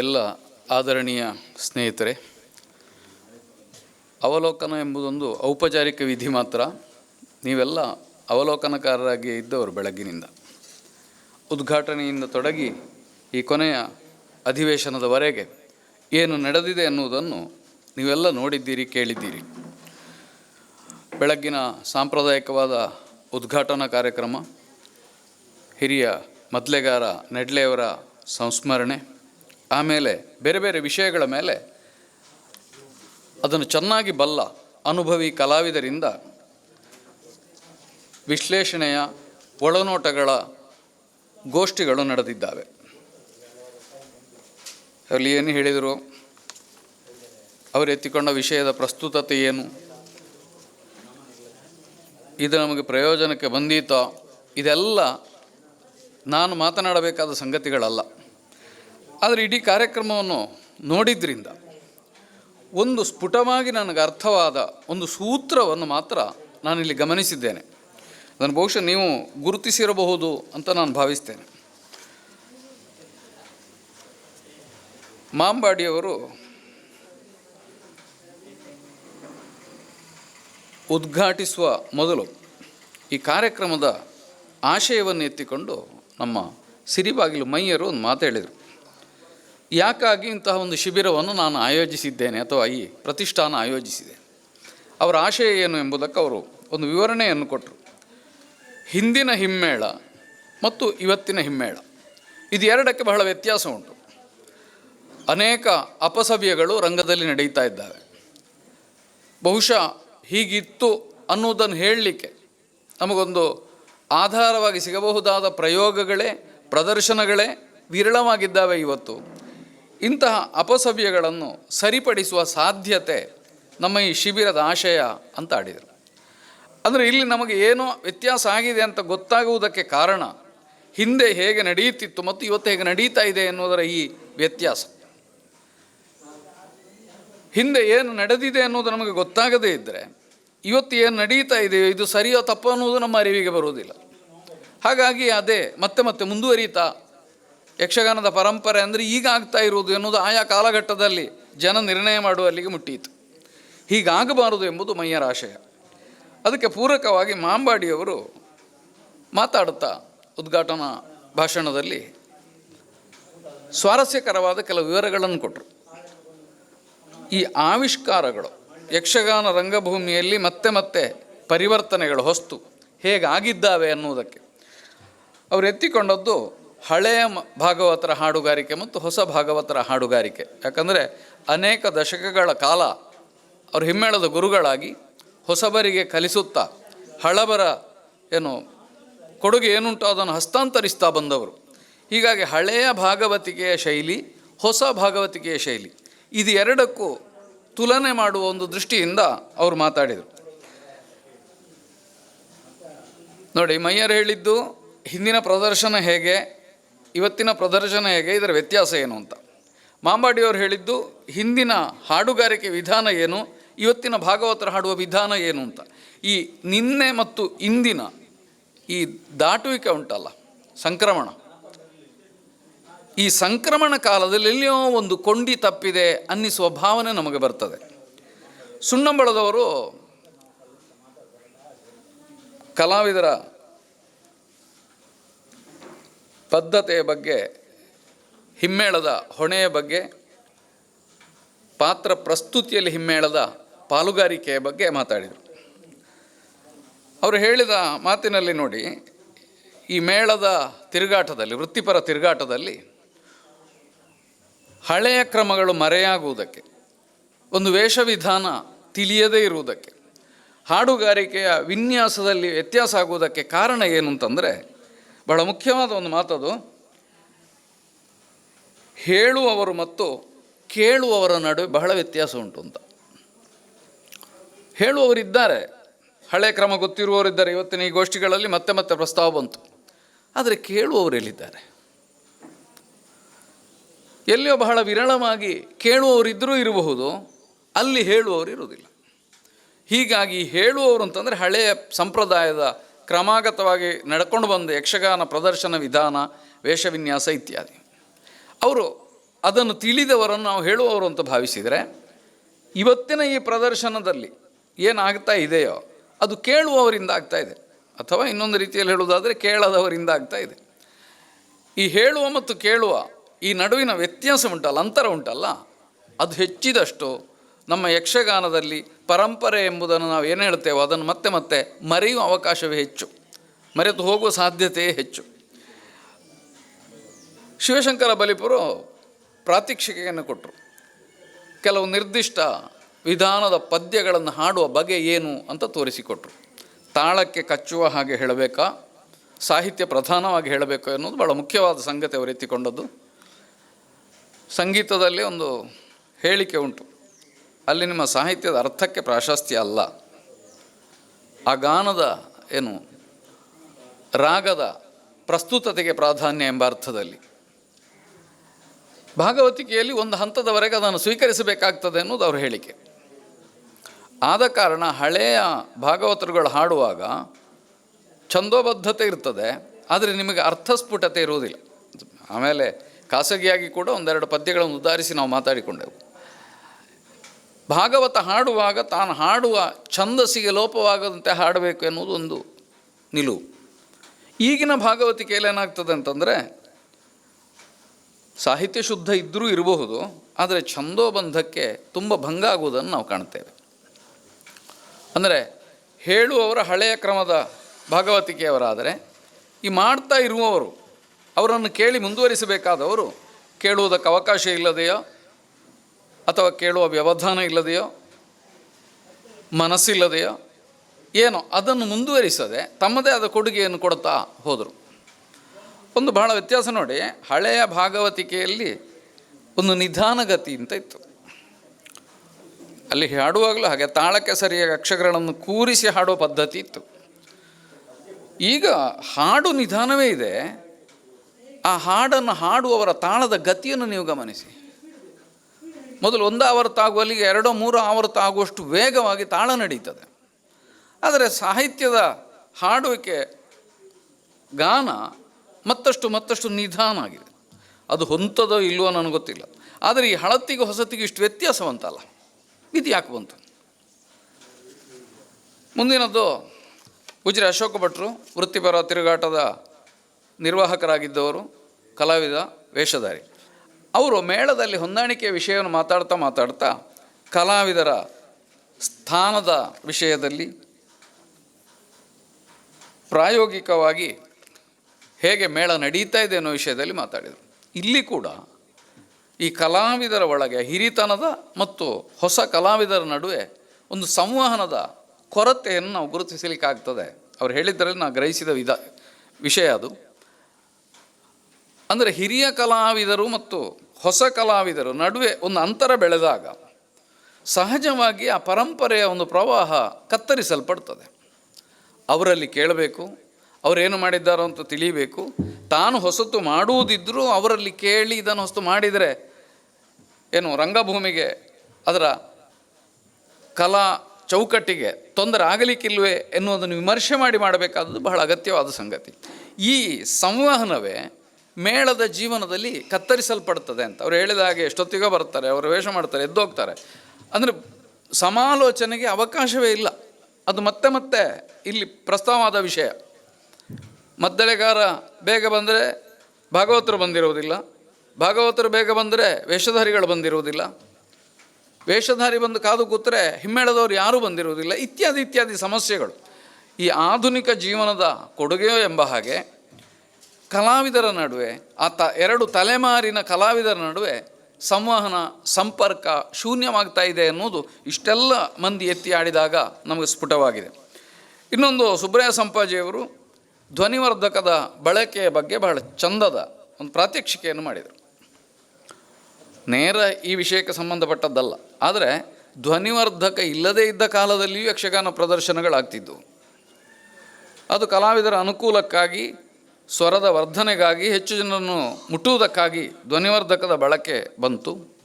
ಎಲ್ಲ ಆದರಣೀಯ ಸ್ನೇಹಿತರೆ, ಅವಲೋಕನ ಎಂಬುದೊಂದು ಔಪಚಾರಿಕ ವಿಧಿ ಮಾತ್ರ. ನೀವೆಲ್ಲ ಅವಲೋಕನಕಾರರಾಗಿ ಇದ್ದವರು ಬೆಳಗ್ಗಿನಿಂದ. ಉದ್ಘಾಟನೆಯಿಂದ ತೊಡಗಿ ಈ ಕೊನೆಯ ಅಧಿವೇಶನದವರೆಗೆ ಏನು ನಡೆದಿದೆ ಎನ್ನುವುದನ್ನು ನೀವೆಲ್ಲ ನೋಡಿದ್ದೀರಿ, ಕೇಳಿದ್ದೀರಿ. ಬೆಳಗ್ಗಿನ ಸಾಂಪ್ರದಾಯಿಕವಾದ ಉದ್ಘಾಟನಾ ಕಾರ್ಯಕ್ರಮ, ಹಿರಿಯ ಮದ್ಲೆಗಾರ ನೆಡ್ಲೆಯವರ ಸಂಸ್ಮರಣೆ ಆಮೇಲೆ ಬೇರೆ ಬೇರೆ ವಿಷಯಗಳ ಮೇಲೆ ಅದನ್ನು ಚೆನ್ನಾಗಿ ಬಲ್ಲ ಅನುಭವಿ ಕಲಾವಿದರಿಂದ ವಿಶ್ಲೇಷಣೆಯ ಒಳನೋಟಗಳ ಗೋಷ್ಠಿಗಳು ನಡೆದಿದ್ದಾವೆ. ಅಲ್ಲಿ ಏನು ಹೇಳಿದರು? ಅವರು ಎತ್ತಿಕೊಂಡ ವಿಷಯದ ಪ್ರಸ್ತುತತೆ ಏನು? ಇದು ನಮಗೆ ಪ್ರಯೋಜನಕ್ಕೆ ಬಂದೀತೋ? ಇದೆಲ್ಲ ನಾನು ಮಾತನಾಡಬೇಕಾದ ಸಂಗತಿಗಳಲ್ಲ. ಆದರೆ ಇಡೀ ಕಾರ್ಯಕ್ರಮವನ್ನು ನೋಡಿದ್ರಿಂದ ಒಂದು ಸ್ಫುಟವಾಗಿ ನನಗೆ ಅರ್ಥವಾದ ಒಂದು ಸೂತ್ರವನ್ನು ಮಾತ್ರ ನಾನಿಲ್ಲಿ ಗಮನಿಸಿದ್ದೇನೆ. ಅದನ್ನು ಬಹುಶಃ ನೀವು ಗುರುತಿಸಿರಬಹುದು ಅಂತ ನಾನು ಭಾವಿಸ್ತೇನೆ. ಮಾಂಬಾಡಿಯವರು ಉದ್ಘಾಟಿಸುವ ಮೊದಲು ಈ ಕಾರ್ಯಕ್ರಮದ ಆಶಯವನ್ನು ಎತ್ತಿಕೊಂಡು ನಮ್ಮ ಸಿರಿಬಾಗಿಲು ಮೈಯರು ಒಂದು ಮಾತು ಹೇಳಿದರು. ಯಾಕಾಗಿ ಇಂತಹ ಒಂದು ಶಿಬಿರವನ್ನು ನಾನು ಆಯೋಜಿಸಿದ್ದೇನೆ ಅಥವಾ ಈ ಪ್ರತಿಷ್ಠಾನ ಆಯೋಜಿಸಿದೆ? ಅವರ ಆಶಯ ಏನು ಎಂಬುದಕ್ಕೆ ಅವರು ಒಂದು ವಿವರಣೆಯನ್ನು ಕೊಟ್ಟರು. ಹಿಂದಿನ ಹಿಮ್ಮೇಳ ಮತ್ತು ಇವತ್ತಿನ ಹಿಮ್ಮೇಳ. ಇದು ಎರಡಕ್ಕೆ ಬಹಳ ವ್ಯತ್ಯಾಸ ಉಂಟು. ಅನೇಕ ಅಪಸವ್ಯಗಳು ರಂಗದಲ್ಲಿ ನಡೀತಾ ಇದ್ದಾವೆ. ಬಹುಶಃ ಹೀಗಿತ್ತು ಅನ್ನುವುದನ್ನು ಹೇಳಲಿಕ್ಕೆ ನಮಗೊಂದು ಆಧಾರವಾಗಿ ಸಿಗಬಹುದಾದ ಪ್ರಯೋಗಗಳೇ, ಪ್ರದರ್ಶನಗಳೇ ವಿರಳವಾಗಿದ್ದಾವೆ ಇವತ್ತು. ಇಂತಹ ಅಪಸವ್ಯಗಳನ್ನು ಸರಿಪಡಿಸುವ ಸಾಧ್ಯತೆ ನಮ್ಮ ಈ ಶಿಬಿರದ ಆಶಯ ಅಂತ ಆಡಿದರು. ಅಂದರೆ ಇಲ್ಲಿ ನಮಗೆ ಏನೋ ವ್ಯತ್ಯಾಸ ಆಗಿದೆ ಅಂತ ಗೊತ್ತಾಗುವುದಕ್ಕೆ ಕಾರಣ ಹಿಂದೆ ಹೇಗೆ ನಡೆಯುತ್ತಿತ್ತು ಮತ್ತು ಇವತ್ತು ಹೇಗೆ ನಡೀತಾ ಇದೆ ಎನ್ನುವುದರ ಈ ವ್ಯತ್ಯಾಸ. ಹಿಂದೆ ಏನು ನಡೆದಿದೆ ಅನ್ನೋದು ನಮಗೆ ಗೊತ್ತಾಗದೇ ಇದ್ದರೆ ಇವತ್ತು ಏನು ನಡೀತಾ ಇದೆ ಇದು ಸರಿಯೋ ತಪ್ಪೋ ಅನ್ನೋದು ನಮ್ಮ ಅರಿವಿಗೆ ಬರುವುದಿಲ್ಲ. ಹಾಗಾಗಿ ಅದೇ ಮತ್ತೆ ಮತ್ತೆ ಮುಂದುವರಿತಾ ಯಕ್ಷಗಾನದ ಪರಂಪರೆ ಅಂದರೆ ಈಗ ಆಗ್ತಾ ಇರುವುದು ಎನ್ನುವುದು ಆಯಾ ಕಾಲಘಟ್ಟದಲ್ಲಿ ಜನ ನಿರ್ಣಯ ಮಾಡುವಲ್ಲಿಗೆ ಮುಟ್ಟಿಯಿತು. ಹೀಗಾಗಬಾರದು ಎಂಬುದು ಮೈಯರ ಆಶಯ. ಅದಕ್ಕೆ ಪೂರಕವಾಗಿ ಮಾಂಬಾಡಿಯವರು ಮಾತಾಡುತ್ತಾ ಉದ್ಘಾಟನಾ ಭಾಷಣದಲ್ಲಿ ಸ್ವಾರಸ್ಯಕರವಾದ ಕೆಲವು ವಿವರಗಳನ್ನು ಕೊಟ್ಟರು. ಈ ಆವಿಷ್ಕಾರಗಳು, ಯಕ್ಷಗಾನ ರಂಗಭೂಮಿಯಲ್ಲಿ ಮತ್ತೆ ಮತ್ತೆ ಪರಿವರ್ತನೆಗಳು ಹೊಸ್ತು ಹೇಗಾಗಿದ್ದಾವೆ ಅನ್ನುವುದಕ್ಕೆ. ಅವರು ಎತ್ತಿಕೊಂಡದ್ದು ಹಳೆಯ ಭಾಗವತರ ಹಾಡುಗಾರಿಕೆ ಮತ್ತು ಹೊಸ ಭಾಗವತರ ಹಾಡುಗಾರಿಕೆ. ಯಾಕಂದರೆ ಅನೇಕ ದಶಕಗಳ ಕಾಲ ಅವರು ಹಿಮ್ಮೇಳದ ಗುರುಗಳಾಗಿ ಹೊಸಬರಿಗೆ ಕಲಿಸುತ್ತಾ ಹಳಬರ ಏನು ಕೊಡುಗೆ ಏನುಂಟು ಅದನ್ನು ಹಸ್ತಾಂತರಿಸ್ತಾ ಬಂದವರು. ಹೀಗಾಗಿ ಹಳೆಯ ಭಾಗವತಿಕೆಯ ಶೈಲಿ, ಹೊಸ ಭಾಗವತಿಕೆಯ ಶೈಲಿ, ಇದು ಎರಡಕ್ಕೂ ತುಲನೆ ಮಾಡುವ ಒಂದು ದೃಷ್ಟಿಯಿಂದ ಅವರು ಮಾತಾಡಿದರು. ನೋಡಿ ಮಯ್ಯರು ಹೇಳಿದ್ದು ಹಿಂದಿನ ಪ್ರದರ್ಶನ ಹೇಗೆ ಇವತ್ತಿನ ಪ್ರದರ್ಶನ ಹೇಗೆ, ಇದರ ವ್ಯತ್ಯಾಸ ಏನು ಅಂತ. ಮಾಂಬಾಡಿಯವರು ಹೇಳಿದ್ದು, ಹಿಂದಿನ ಹಾಡುಗಾರಿಕೆ ವಿಧಾನ ಏನು, ಇವತ್ತಿನ ಭಾಗವತರ ಹಾಡುವ ವಿಧಾನ ಏನು ಅಂತ. ಈ ನಿನ್ನೆ ಮತ್ತು ಇಂದಿನ ಈ ದಾಟುವಿಕೆ ಉಂಟಲ್ಲ, ಸಂಕ್ರಮಣ. ಈ ಸಂಕ್ರಮಣ ಕಾಲದಲ್ಲಿ ಎಲ್ಲಿಯೋ ಒಂದು ಕೊಂಡಿ ತಪ್ಪಿದೆ ಅನ್ನಿಸುವ ಭಾವನೆ ನಮಗೆ ಬರ್ತದೆ. ಸುಣ್ಣಂಬಳದವರು ಕಲಾವಿದರ ಬದ್ಧತೆಯ ಬಗ್ಗೆ, ಹಿಮ್ಮೇಳದ ಹೊಣೆಯ ಬಗ್ಗೆ, ಪಾತ್ರ ಪ್ರಸ್ತುತಿಯಲ್ಲಿ ಹಿಮ್ಮೇಳದ ಪಾಲುಗಾರಿಕೆಯ ಬಗ್ಗೆ ಮಾತಾಡಿದರು. ಅವರು ಹೇಳಿದ ಮಾತಿನಲ್ಲಿ ನೋಡಿ, ಈ ಮೇಳದ ತಿರುಗಾಟದಲ್ಲಿ, ವೃತ್ತಿಪರ ತಿರುಗಾಟದಲ್ಲಿ ಹಳೆಯ ಕ್ರಮಗಳು ಮರೆಯಾಗುವುದಕ್ಕೆ, ಒಂದು ವೇಷವಿಧಾನ ತಿಳಿಯದೇ ಇರುವುದಕ್ಕೆ, ಹಾಡುಗಾರಿಕೆಯ ವಿನ್ಯಾಸದಲ್ಲಿ ವ್ಯತ್ಯಾಸ ಆಗುವುದಕ್ಕೆ ಕಾರಣ ಏನು ಅಂತಂದರೆ ಬಹಳ ಮುಖ್ಯವಾದ ಒಂದು ಮಾತದು. ಹೇಳುವವರು ಮತ್ತು ಕೇಳುವವರ ನಡುವೆ ಬಹಳ ವ್ಯತ್ಯಾಸ ಉಂಟು ಅಂತ. ಹೇಳುವವರಿದ್ದಾರೆ ಹಳೆ ಕ್ರಮ ಗೊತ್ತಿರುವವರಿದ್ದಾರೆ ಇವತ್ತಿನ ಈ ಗೋಷ್ಠಿಗಳಲ್ಲಿ ಮತ್ತೆ ಮತ್ತೆ ಪ್ರಸ್ತಾವ ಬಂತು. ಆದರೆ ಕೇಳುವವರು ಎಲ್ಲಿದ್ದಾರೆ? ಎಲ್ಲಿಯೋ ಬಹಳ ವಿರಳವಾಗಿ ಕೇಳುವವರಿದ್ದರೂ ಇರಬಹುದು, ಅಲ್ಲಿ ಹೇಳುವವರು ಇರುವುದಿಲ್ಲ. ಹೀಗಾಗಿ ಹೇಳುವವರು ಅಂತಂದರೆ ಹಳೆಯ ಸಂಪ್ರದಾಯದ ಕ್ರಮಾಗತವಾಗಿ ನಡ್ಕೊಂಡು ಬಂದ ಯಕ್ಷಗಾನ ಪ್ರದರ್ಶನ ವಿಧಾನ, ವೇಷವಿನ್ಯಾಸ ಇತ್ಯಾದಿ. ಅವರು ಅದನ್ನು ತಿಳಿದವರನ್ನು ನಾವು ಹೇಳುವವರು ಅಂತ ಭಾವಿಸಿದರೆ, ಇವತ್ತಿನ ಈ ಪ್ರದರ್ಶನದಲ್ಲಿ ಏನಾಗ್ತಾ ಇದೆಯೋ ಅದು ಕೇಳುವವರಿಂದ ಆಗ್ತಾ ಇದೆ. ಅಥವಾ ಇನ್ನೊಂದು ರೀತಿಯಲ್ಲಿ ಹೇಳುವುದಾದರೆ ಕೇಳದವರಿಂದ ಆಗ್ತಾ ಇದೆ. ಈ ಹೇಳುವ ಮತ್ತು ಕೇಳುವ ಈ ನಡುವಿನ ವ್ಯತ್ಯಾಸ ಉಂಟಲ್ಲ, ಅಂತರ ಉಂಟಲ್ಲ, ಅದು ಹೆಚ್ಚಿದಷ್ಟು ನಮ್ಮ ಯಕ್ಷಗಾನದಲ್ಲಿ ಪರಂಪರೆ ಎಂಬುದನ್ನು ನಾವು ಏನು ಹೇಳ್ತೇವೋ ಅದನ್ನು ಮತ್ತೆ ಮತ್ತೆ ಮರೆಯುವ ಅವಕಾಶವೇ ಹೆಚ್ಚು. ಮರೆತು ಹೋಗುವ ಸಾಧ್ಯತೆಯೇ ಹೆಚ್ಚು. ಶಿವಶಂಕರ ಬಲಿಪುರು ಪ್ರಾತ್ಯಕ್ಷಿಕೆಯನ್ನು ಕೊಟ್ಟರು ಕೆಲವು ನಿರ್ದಿಷ್ಟ ವಿಧಾನದ ಪದ್ಯಗಳನ್ನು ಹಾಡುವ ಬಗೆ ಏನು ಅಂತ ತೋರಿಸಿಕೊಟ್ರು. ತಾಳಕ್ಕೆ ಕಚ್ಚುವ ಹಾಗೆ ಹೇಳಬೇಕಾ? ಸಾಹಿತ್ಯ ಪ್ರಧಾನವಾಗಿ ಹೇಳಬೇಕು ಎನ್ನುವುದು ಭಾಳ ಮುಖ್ಯವಾದ ಸಂಗತಿ ಅವರು ಎತ್ತಿಕೊಂಡದ್ದು. ಸಂಗೀತದಲ್ಲಿ ಒಂದು ಹೇಳಿಕೆ ಉಂಟು. ಅಲ್ಲಿ ನಿಮ್ಮ ಸಾಹಿತ್ಯದ ಅರ್ಥಕ್ಕೆ ಪ್ರಾಶಸ್ತ್ಯ ಅಲ್ಲ. ಆ ಗಾನದ ಏನು, ರಾಗದ ಪ್ರಸ್ತುತತೆಗೆ ಪ್ರಾಧಾನ್ಯ ಎಂಬ ಅರ್ಥದಲ್ಲಿ. ಭಾಗವತಿಕೆಯಲ್ಲಿ ಒಂದು ಹಂತದವರೆಗೆ ಅದನ್ನು ಸ್ವೀಕರಿಸಬೇಕಾಗ್ತದೆ ಅನ್ನೋದು ಅವ್ರ ಹೇಳಿಕೆ. ಆದ ಕಾರಣ ಹಳೆಯ ಭಾಗವತರುಗಳು ಹಾಡುವಾಗ ಛಂದೋಬದ್ಧತೆ ಇರ್ತದೆ, ಆದರೆ ನಿಮಗೆ ಅರ್ಥಸ್ಫುಟತೆ ಇರುವುದಿಲ್ಲ. ಆಮೇಲೆ ಖಾಸಗಿಯಾಗಿ ಕೂಡ ಒಂದೆರಡು ಪದ್ಯಗಳನ್ನು ಉದಾಹರಿಸಿ ನಾವು ಮಾತಾಡಿಕೊಂಡೆವು. ಭಾಗವತ ಹಾಡುವಾಗ ತಾನು ಹಾಡುವ ಛಂದಸ್ಸಿಗೆ ಲೋಪವಾಗದಂತೆ ಹಾಡಬೇಕು ಎನ್ನುವುದು ಒಂದು ನಿಲುವು. ಈಗಿನ ಭಾಗವತಿಕೆಯಲ್ಲಿ ಏನಾಗ್ತದೆ ಅಂತಂದರೆ, ಸಾಹಿತ್ಯ ಶುದ್ಧ ಇದ್ದರೂ ಇರಬಹುದು, ಆದರೆ ಛಂದೋಬಂಧಕ್ಕೆ ತುಂಬ ಭಂಗ ಆಗುವುದನ್ನು ನಾವು ಕಾಣ್ತೇವೆ. ಅಂದರೆ ಹೇಳುವವರ ಹಳೆಯ ಕ್ರಮದ ಭಾಗವತಿಕೆಯವರಾದರೆ, ಈ ಮಾಡ್ತಾ ಇರುವವರು, ಅವರನ್ನು ಕೇಳಿ ಮುಂದುವರಿಸಬೇಕಾದವರು ಕೇಳುವುದಕ್ಕೆ ಅವಕಾಶ ಇಲ್ಲದೆಯೋ ಅಥವಾ ಕೇಳುವ ವ್ಯವಧಾನ ಇಲ್ಲದೆಯೋ, ಮನಸ್ಸಿಲ್ಲದೆಯೋ, ಏನೋ ಅದನ್ನು ಮುಂದುವರಿಸದೆ ತಮ್ಮದೇ ಆದ ಕೊಡುಗೆಯನ್ನು ಕೊಡುತ್ತಾ ಹೋದರು. ಒಂದು ಬಹಳ ವ್ಯತ್ಯಾಸ ನೋಡಿ, ಹಳೆಯ ಭಾಗವತಿಕೆಯಲ್ಲಿ ಒಂದು ನಿಧಾನಗತಿ ಅಂತ ಇತ್ತು. ಅಲ್ಲಿ ಹಾಡುವಾಗಲೂ ಹಾಗೆ ತಾಳಕ್ಕೆ ಸರಿಯಾಗಿ ಅಕ್ಷರಗಳನ್ನು ಕೂರಿಸಿ ಹಾಡುವ ಪದ್ಧತಿ ಇತ್ತು. ಈಗ ಹಾಡು ನಿಧಾನವೇ ಇದೆ, ಆ ಹಾಡನ್ನು ಹಾಡುವವರ ತಾಳದ ಗತಿಯನ್ನು ನೀವು ಗಮನಿಸಿ. ಮೊದಲು ಒಂದು ಆವರ್ತ ಆಗುವಲ್ಲಿಗೆ ಎರಡೋ ಮೂರು ಆವರ್ತ ಆಗುವಷ್ಟು ವೇಗವಾಗಿ ತಾಳ ನಡೀತದೆ. ಆದರೆ ಸಾಹಿತ್ಯದ ಹಾಡುವಿಕೆ ಗಾನ ಮತ್ತಷ್ಟು ಮತ್ತಷ್ಟು ನಿಧಾನ ಆಗಿದೆ. ಅದು ಹೊಂತದೋ ಇಲ್ವೋ ನನಗೆ ಗೊತ್ತಿಲ್ಲ. ಆದರೆ ಈ ಹಳತ್ತಿಗೆ ಹೊಸತಿಗೆ ಇಷ್ಟು ವ್ಯತ್ಯಾಸವಂತಲ್ಲ. ಇದು ಯಾಕೆ ಬಂತು? ಮುಂದಿನದ್ದು ಉಜಿರೆ ಅಶೋಕ ಭಟ್ರು ವೃತ್ತಿಪರ ತಿರುಗಾಟದ ನಿರ್ವಾಹಕರಾಗಿದ್ದವರು, ಕಲಾವಿದ, ವೇಷಧಾರಿ. ಅವರು ಮೇಳದಲ್ಲಿ ಹೊಂದಾಣಿಕೆಯ ವಿಷಯವನ್ನು ಮಾತಾಡ್ತಾ ಮಾತಾಡ್ತಾ ಕಲಾವಿದರ ಸ್ಥಾನದ ವಿಷಯದಲ್ಲಿ ಪ್ರಾಯೋಗಿಕವಾಗಿ ಹೇಗೆ ಮೇಳ ನಡೀತಾ ಇದೆ ಅನ್ನೋ ವಿಷಯದಲ್ಲಿ ಮಾತಾಡಿದರು. ಇಲ್ಲಿ ಕೂಡ ಈ ಕಲಾವಿದರ ಒಳಗೆ ಹಿರಿತನದ ಮತ್ತು ಹೊಸ ಕಲಾವಿದರ ನಡುವೆ ಒಂದು ಸಂವಹನದ ಕೊರತೆಯನ್ನು ನಾವು ಗುರುತಿಸಲಿಕ್ಕಾಗ್ತದೆ. ಅವ್ರು ಹೇಳಿದ್ದರಲ್ಲಿ ನಾವು ಗ್ರಹಿಸಿದ ವಿಧ, ವಿಷಯ ಅದು. ಅಂದರೆ ಹಿರಿಯ ಕಲಾವಿದರು ಮತ್ತು ಹೊಸ ಕಲಾವಿದರು ನಡುವೆ ಒಂದು ಅಂತರ ಬೆಳೆದಾಗ ಸಹಜವಾಗಿ ಆ ಪರಂಪರೆಯ ಒಂದು ಪ್ರವಾಹ ಕತ್ತರಿಸಲ್ಪಡ್ತದೆ. ಅವರಲ್ಲಿ ಕೇಳಬೇಕು, ಅವರೇನು ಮಾಡಿದ್ದಾರೋ ಅಂತ ತಿಳಿಯಬೇಕು ತಾನು ಹೊಸತು ಮಾಡುವುದಿದ್ದರೂ ಅವರಲ್ಲಿ ಕೇಳಿ ಇದನ್ನು ಹೊಸತು ಮಾಡಿದರೆ ಏನು ರಂಗಭೂಮಿಗೆ, ಅದರ ಕಲಾ ಚೌಕಟ್ಟಿಗೆ ತೊಂದರೆ ಆಗಲಿಕ್ಕಿಲ್ವೇ ಎನ್ನುವುದನ್ನು ವಿಮರ್ಶೆ ಮಾಡಿ ಮಾಡಬೇಕಾದದ್ದು ಬಹಳ ಅಗತ್ಯವಾದ ಸಂಗತಿ. ಈ ಸಂವಹನವೇ ಮೇಳದ ಜೀವನದಲ್ಲಿ ಕತ್ತರಿಸಲ್ಪಡ್ತದೆ ಅಂತ. ಅವ್ರು ಹೇಳಿದ ಹಾಗೆ ಎಷ್ಟೊತ್ತಿಗೋ ಬರ್ತಾರೆ, ಅವರು ವೇಷ ಮಾಡ್ತಾರೆ, ಎದ್ದೋಗ್ತಾರೆ. ಅಂದರೆ ಸಮಾಲೋಚನೆಗೆ ಅವಕಾಶವೇ ಇಲ್ಲ. ಅದು ಮತ್ತೆ ಮತ್ತೆ ಇಲ್ಲಿ ಪ್ರಸ್ತಾವವಾದ ವಿಷಯ. ಮದ್ದಳೆಗಾರ ಬೇಗ ಬಂದರೆ ಭಾಗವತರು ಬಂದಿರುವುದಿಲ್ಲ. ಭಾಗವತರು ಬೇಗ ಬಂದರೆ ವೇಷಧಾರಿಗಳು ಬಂದಿರುವುದಿಲ್ಲ. ವೇಷಧಾರಿ ಬಂದು ಕಾದು ಕೂತ್ರೆ ಹಿಮ್ಮೇಳದವರು ಯಾರೂ ಬಂದಿರುವುದಿಲ್ಲ. ಇತ್ಯಾದಿ ಇತ್ಯಾದಿ ಸಮಸ್ಯೆಗಳು. ಈ ಆಧುನಿಕ ಜೀವನದ ಕೊಡುಗೆಯೋ ಎಂಬ ಹಾಗೆ ಕಲಾವಿದರ ನಡುವೆ, ಆತ ಎರಡು ತಲೆಮಾರಿನ ಕಲಾವಿದರ ನಡುವೆ ಸಂವಹನ, ಸಂಪರ್ಕ ಶೂನ್ಯವಾಗ್ತಾ ಇದೆ ಅನ್ನೋದು ಇಷ್ಟೆಲ್ಲ ಮಂದಿ ಎತ್ತಿ ಆಡಿದಾಗ ನಮಗೆ ಸ್ಫುಟವಾಗಿದೆ. ಇನ್ನೊಂದು ಸುಬ್ರಯ್ಯ ಸಂಪಾಜಿಯವರು ಧ್ವನಿವರ್ಧಕದ ಬಳಕೆಯ ಬಗ್ಗೆ ಬಹಳ ಚಂದದ ಒಂದು ಪ್ರಾತ್ಯಕ್ಷಿಕೆಯನ್ನು ಮಾಡಿದರು. ನೇರ ಈ ವಿಷಯಕ್ಕೆ ಸಂಬಂಧಪಟ್ಟದ್ದಲ್ಲ, ಆದರೆ ಧ್ವನಿವರ್ಧಕ ಇಲ್ಲದೇ ಇದ್ದ ಕಾಲದಲ್ಲಿಯೂ ಯಕ್ಷಗಾನ ಪ್ರದರ್ಶನಗಳಾಗ್ತಿದ್ದವು. ಅದು ಕಲಾವಿದರ ಅನುಕೂಲಕ್ಕಾಗಿ ಸ್ವರದ ವರ್ಧನೆಗಾಗಿ ಹೆಚ್ಚು ಜನರನ್ನು ಮುಟ್ಟುವುದಕ್ಕಾಗಿ ಧ್ವನಿವರ್ಧಕದ ಬಳಕೆ ಬಂತು.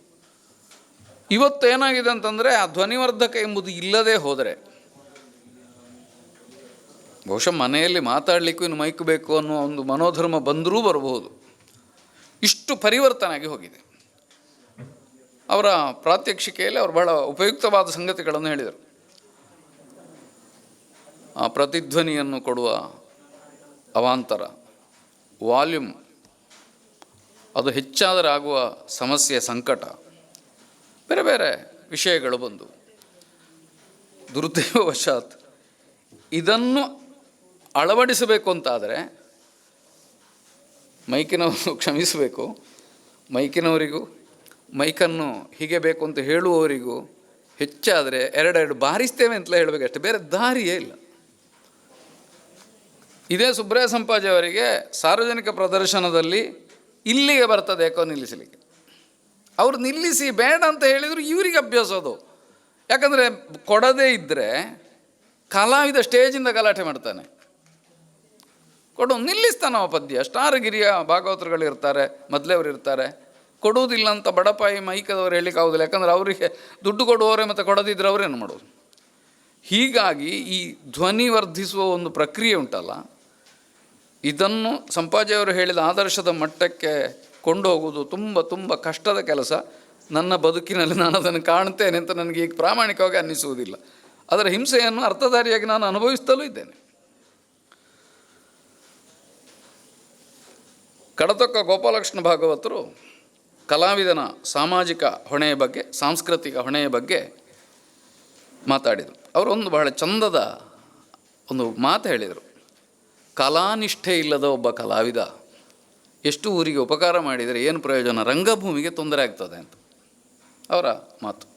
ಇವತ್ತು ಏನಾಗಿದೆ ಅಂತಂದರೆ ಆ ಧ್ವನಿವರ್ಧಕ ಎಂಬುದು ಇಲ್ಲದೆ ಹೋದರೆ, ಬಹುಶಃ ಮನೆಯಲ್ಲಿ ಮಾತಾಡಲಿಕ್ಕೂ ಇನ್ನು ಮೈಕ್ ಬೇಕು ಅನ್ನೋ ಒಂದು ಮನೋಧರ್ಮ ಬಂದರೂ ಬರಬಹುದು. ಇಷ್ಟು ಪರಿವರ್ತನೆ ಆಗಿ ಹೋಗಿದೆ. ಅವರ ಪ್ರಾತ್ಯಕ್ಷಿಕೆಯಲ್ಲಿ ಅವರು ಬಹಳ ಉಪಯುಕ್ತವಾದ ಸಂಗತಿಗಳನ್ನು ಹೇಳಿದರು. ಆ ಪ್ರತಿಧ್ವನಿಯನ್ನು ಕೊಡುವ ಅವಾಂತರ ವಾಲ್ಯೂಮ್. ಅದು ಹೆಚ್ಚಾದರೆ ಆಗುವ ಸಮಸ್ಯೆ ಸಂಕಟ. ಬೇರೆ ಬೇರೆ ವಿಷಯಗಳು ಬಂದು. ದುರ್ದೈವವಶಾತ್ ಇದನ್ನು ಅಳವಡಿಸಬೇಕು ಅಂತಾದರೆ ಮೈಕಿನವರು ಕ್ಷಮಿಸಬೇಕು. ಮೈಕಿನವರಿಗೂ, ಮೈಕನ್ನು ಹೀಗೆ ಬೇಕು ಅಂತ ಹೇಳುವವರಿಗೂ ಹೆಚ್ಚಾದರೆ ಎರಡೆರಡು ಬಾರಿಸ್ತೇವೆ ಅಂತಲೇ ಹೇಳಬೇಕಷ್ಟೆ. ಬೇರೆ ದಾರಿಯೇ ಇಲ್ಲ. ಇದೇ ಸುಬ್ರಹ ಸಂಪಾಜಿ ಅವರಿಗೆ ಸಾರ್ವಜನಿಕ ಪ್ರದರ್ಶನದಲ್ಲಿ ಇಲ್ಲಿಗೆ ಬರ್ತದೆ ಯಾಕೋ ನಿಲ್ಲಿಸಲಿಕ್ಕೆ. ಅವ್ರು ನಿಲ್ಲಿಸಿ ಬೇಡ ಅಂತ ಹೇಳಿದರು ಇವರಿಗೆ ಅಭ್ಯಾಸ ಅದು. ಯಾಕಂದರೆ ಕೊಡದೇ ಇದ್ದರೆ ಕಲಾವಿದ ಸ್ಟೇಜಿಂದ ಗಲಾಟೆ ಮಾಡ್ತಾನೆ. ಕೊಡು, ನಿಲ್ಲಿಸ್ತಾನ ಅವ ಪದ್ಯ. ಸ್ಟಾರಗಿರಿಯ ಭಾಗವತರುಗಳಿರ್ತಾರೆ ಮೊದಲೇವ್ರು ಇರ್ತಾರೆ. ಕೊಡುವುದಿಲ್ಲ ಅಂತ ಬಡಪಾಯಿ ಮೈಕದವ್ರು ಹೇಳಿಕ್ಕೆ ಆಗೋದಿಲ್ಲ. ಯಾಕಂದ್ರೆ ಅವರಿಗೆ ದುಡ್ಡು ಕೊಡುವವರೇ ಮತ್ತು ಕೊಡದಿದ್ದರೆ ಅವರೇನು ಮಾಡೋದು? ಹೀಗಾಗಿ ಈ ಧ್ವನಿ ವರ್ಧಿಸುವ ಒಂದು ಪ್ರಕ್ರಿಯೆ ಉಂಟಲ್ಲ ಇದನ್ನು ಸಂಪಾಜಿಯವರು ಹೇಳಿದ ಆದರ್ಶದ ಮಟ್ಟಕ್ಕೆ ಕೊಂಡೋಗುವುದು ತುಂಬ ತುಂಬ ಕಷ್ಟದ ಕೆಲಸ. ನನ್ನ ಬದುಕಿನಲ್ಲಿ ನಾನು ಅದನ್ನು ಕಾಣ್ತೇನೆ ಅಂತ ನನಗೆ ಈಗ ಪ್ರಾಮಾಣಿಕವಾಗಿ ಅನ್ನಿಸುವುದಿಲ್ಲ. ಅದರ ಹಿಂಸೆಯನ್ನು ಅರ್ಥಧಾರಿಯಾಗಿ ನಾನು ಅನುಭವಿಸ್ತಲೂ ಇದ್ದೇನೆ. ಕಡತಕ್ಕ ಗೋಪಾಲಕೃಷ್ಣ ಭಾಗವತರು ಕಲಾವಿದನ ಸಾಮಾಜಿಕ ಹೊಣೆಯ ಬಗ್ಗೆ, ಸಾಂಸ್ಕೃತಿಕ ಹೊಣೆಯ ಬಗ್ಗೆ ಮಾತಾಡಿದರು. ಅವರು ಒಂದು ಬಹಳ ಚಂದದ ಒಂದು ಮಾತು ಹೇಳಿದರು. ಕಲಾನಿಷ್ಠೆ ಇಲ್ಲದ ಒಬ್ಬ ಕಲಾವಿದ ಎಷ್ಟು ಊರಿಗೆ ಉಪಕಾರ ಮಾಡಿದರೆ ಏನು ಪ್ರಯೋಜನ? ರಂಗಭೂಮಿಗೆ ತೊಂದರೆ ಆಗ್ತದೆ ಅಂತ. ಅವರ ಮಾತು.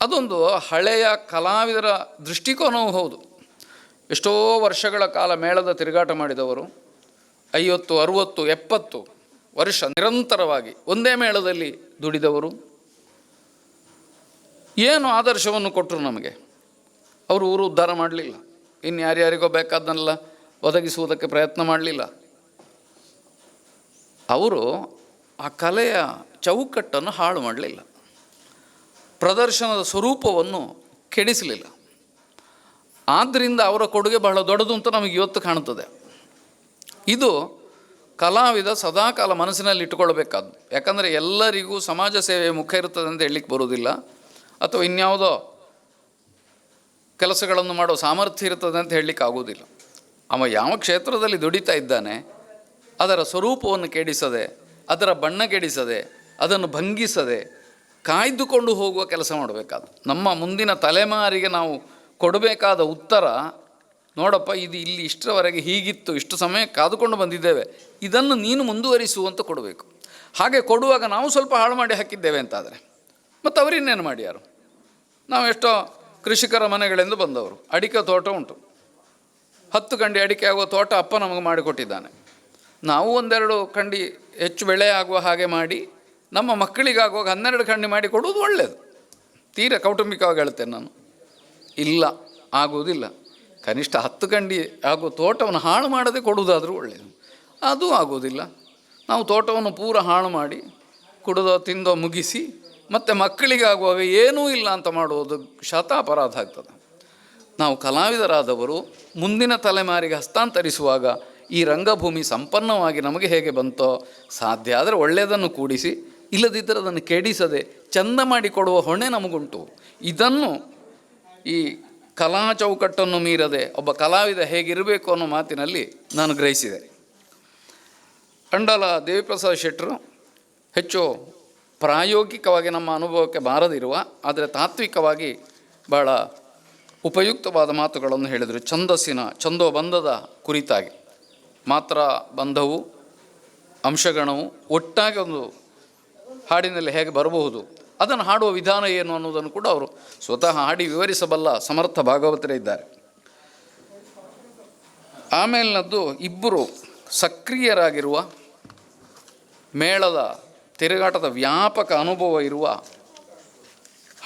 ಅದೊಂದು ಹಳೆಯ ಕಲಾವಿದರ ದೃಷ್ಟಿಕೋನವೂ ಹೌದು. ಎಷ್ಟೋ ವರ್ಷಗಳ ಕಾಲ ಮೇಳದ ತಿರುಗಾಟ ಮಾಡಿದವರು ಐವತ್ತು, ಅರುವತ್ತು, ಎಪ್ಪತ್ತು ವರ್ಷ ನಿರಂತರವಾಗಿ ಒಂದೇ ಮೇಳದಲ್ಲಿ ದುಡಿದವರು. ಏನು ಆದರ್ಶವನ್ನು ಕೊಟ್ಟರು ನಮಗೆ? ಅವರು ಊರು ಉದ್ಧಾರ ಮಾಡಲಿಲ್ಲ. ಇನ್ನು ಯಾರ್ಯಾರಿಗೋ ಬೇಕಾದನ್ನೆಲ್ಲ ಒದಗಿಸುವುದಕ್ಕೆ ಪ್ರಯತ್ನ ಮಾಡಲಿಲ್ಲ. ಅವರು ಆ ಕಲೆಯ ಚೌಕಟ್ಟನ್ನು ಹಾಳು ಮಾಡಲಿಲ್ಲ. ಪ್ರದರ್ಶನದ ಸ್ವರೂಪವನ್ನು ಕೆಡಿಸಲಿಲ್ಲ. ಆದ್ದರಿಂದ ಅವರ ಕೊಡುಗೆ ಬಹಳ ದೊಡ್ಡದು ಅಂತ ನಮಗೆ ಇವತ್ತು ಕಾಣುತ್ತದೆ. ಇದು ಕಲಾವಿದ ಸದಾಕಾಲ ಮನಸ್ಸಿನಲ್ಲಿ ಇಟ್ಟುಕೊಳ್ಬೇಕಾದ್ದು ಯಾಕಂದರೆ ಎಲ್ಲರಿಗೂ ಸಮಾಜ ಸೇವೆ ಮುಖ ಇರ್ತದೆ ಅಂತ ಹೇಳಲಿಕ್ಕೆ ಬರುವುದಿಲ್ಲ. ಅಥವಾ ಇನ್ಯಾವುದೋ ಕೆಲಸಗಳನ್ನು ಮಾಡೋ ಸಾಮರ್ಥ್ಯ ಇರ್ತದೆ ಅಂತ ಹೇಳಲಿಕ್ಕೆ ಆಗೋದಿಲ್ಲ ಅವ ಯಾವ ಕ್ಷೇತ್ರದಲ್ಲಿ ದುಡಿತಾ ಇದ್ದಾನೆ, ಅದರ ಸ್ವರೂಪವನ್ನು ಕೆಡಿಸದೆ, ಅದರ ಬಣ್ಣ ಕೆಡಿಸದೆ, ಅದನ್ನು ಭಂಗಿಸದೆ ಕಾಯ್ದುಕೊಂಡು ಹೋಗುವ ಕೆಲಸ ಮಾಡಬೇಕಾದ ನಮ್ಮ ಮುಂದಿನ ತಲೆಮಾರಿಗೆ ನಾವು ಕೊಡಬೇಕಾದ ಉತ್ತರ, ನೋಡಪ್ಪ, ಇದು ಇಲ್ಲಿ ಇಷ್ಟರವರೆಗೆ ಹೀಗಿತ್ತು, ಇಷ್ಟು ಸಮಯ ಕಾದುಕೊಂಡು ಬಂದಿದ್ದೇವೆ, ಇದನ್ನು ನೀನು ಮುಂದುವರಿಸುವಂತ ಕೊಡಬೇಕು. ಹಾಗೆ ಕೊಡುವಾಗ ನಾವು ಸ್ವಲ್ಪ ಹಾಳು ಮಾಡಿ ಹಾಕಿದ್ದೇವೆ ಅಂತಾದರೆ, ಮತ್ತು ಅವರಿನ್ನೇನು ಮಾಡ್ಯಾರು? ನಾವು ಎಷ್ಟೋ ಕೃಷಿಕರ ಮನೆಗಳಿಂದ ಬಂದವರು, ಅಡಿಕೆ ತೋಟ ಉಂಟು. ಹತ್ತು ಕಂಡಿ ಅಡಿಕೆ ಆಗುವ ತೋಟ ಅಪ್ಪ ನಮಗೆ ಮಾಡಿಕೊಟ್ಟಿದ್ದಾನೆ. ನಾವು ಒಂದೆರಡು ಕಂಡಿ ಹೆಚ್ಚು ಬೆಳೆ ಆಗುವ ಹಾಗೆ ಮಾಡಿ ನಮ್ಮ ಮಕ್ಕಳಿಗಾಗುವಾಗ ಹನ್ನೆರಡು ಕಂಡಿ ಮಾಡಿ ಕೊಡುವುದು ಒಳ್ಳೆಯದು ತೀರ ಕೌಟುಂಬಿಕವಾಗಿ ಹೇಳ್ತೇನೆ ನಾನು. ಇಲ್ಲ, ಆಗುವುದಿಲ್ಲ. ಕನಿಷ್ಠ ಹತ್ತು ಕಂಡಿ ಆಗುವ ತೋಟವನ್ನು ಹಾಳು ಮಾಡದೆ ಕೊಡುವುದಾದರೂ ಒಳ್ಳೆಯದು ಅದು ಆಗುವುದಿಲ್ಲ. ನಾವು ತೋಟವನ್ನು ಪೂರ ಹಾಳು ಮಾಡಿ ಕುಡಿದೋ ತಿಂದೋ ಮುಗಿಸಿ ಮತ್ತು ಮಕ್ಕಳಿಗಾಗುವಾಗ ಏನೂ ಇಲ್ಲ ಅಂತ ಮಾಡುವುದು ಶತ ಅಪರಾಧ ಆಗ್ತದೆ. ನಾವು ಕಲಾವಿದರಾದವರು ಮುಂದಿನ ತಲೆಮಾರಿಗೆ ಹಸ್ತಾಂತರಿಸುವಾಗ ಈ ರಂಗಭೂಮಿ ಸಂಪನ್ನವಾಗಿ ನಮಗೆ ಹೇಗೆ ಬಂತೋ ಸಾಧ್ಯ ಆದರೆ ಒಳ್ಳೆಯದನ್ನು ಕೂಡಿಸಿ, ಇಲ್ಲದಿದ್ದರೆ ಅದನ್ನು ಕೆಡಿಸದೆ ಚಂದ ಮಾಡಿಕೊಡುವ ಹೊಣೆ ನಮಗುಂಟು. ಇದನ್ನು ಈ ಕಲಾ ಚೌಕಟ್ಟನ್ನು ಮೀರದೆ ಒಬ್ಬ ಕಲಾವಿದ ಹೇಗಿರಬೇಕು ಅನ್ನೋ ಮಾತಿನಲ್ಲಿ ನಾನು ಗ್ರಹಿಸಿದೆ. ಅಂಡಲ ದೇವಿಪ್ರಸಾದ್ ಶೆಟ್ಟರು ಹೆಚ್ಚು ಪ್ರಾಯೋಗಿಕವಾಗಿ ನಮ್ಮ ಅನುಭವಕ್ಕೆ ಬಾರದಿರುವ, ಆದರೆ ತಾತ್ವಿಕವಾಗಿ ಬಹಳ ಉಪಯುಕ್ತವಾದ ಮಾತುಗಳನ್ನು ಹೇಳಿದರು. ಛಂದಸ್ಸಿನ ಛಂದೋಬಂಧದ ಕುರಿತಾಗಿ. ಮಾತ್ರ ಬಂಧವು, ಅಂಶಗಣವು ಒಟ್ಟಾಗಿ ಒಂದು ಹಾಡಿನಲ್ಲಿ ಹೇಗೆ ಬರಬಹುದು, ಅದನ್ನು ಹಾಡುವ ವಿಧಾನ ಏನು ಅನ್ನೋದನ್ನು ಕೂಡ ಅವರು ಸ್ವತಃ ಹಾಡಿ ವಿವರಿಸಬಲ್ಲ ಸಮರ್ಥ ಭಾಗವತರೇ ಇದ್ದಾರೆ. ಆಮೇಲಿನದ್ದು ಇಬ್ಬರು ಸಕ್ರಿಯರಾಗಿರುವ ಮೇಳದ ತಿರುಗಾಟದ ವ್ಯಾಪಕ ಅನುಭವ ಇರುವ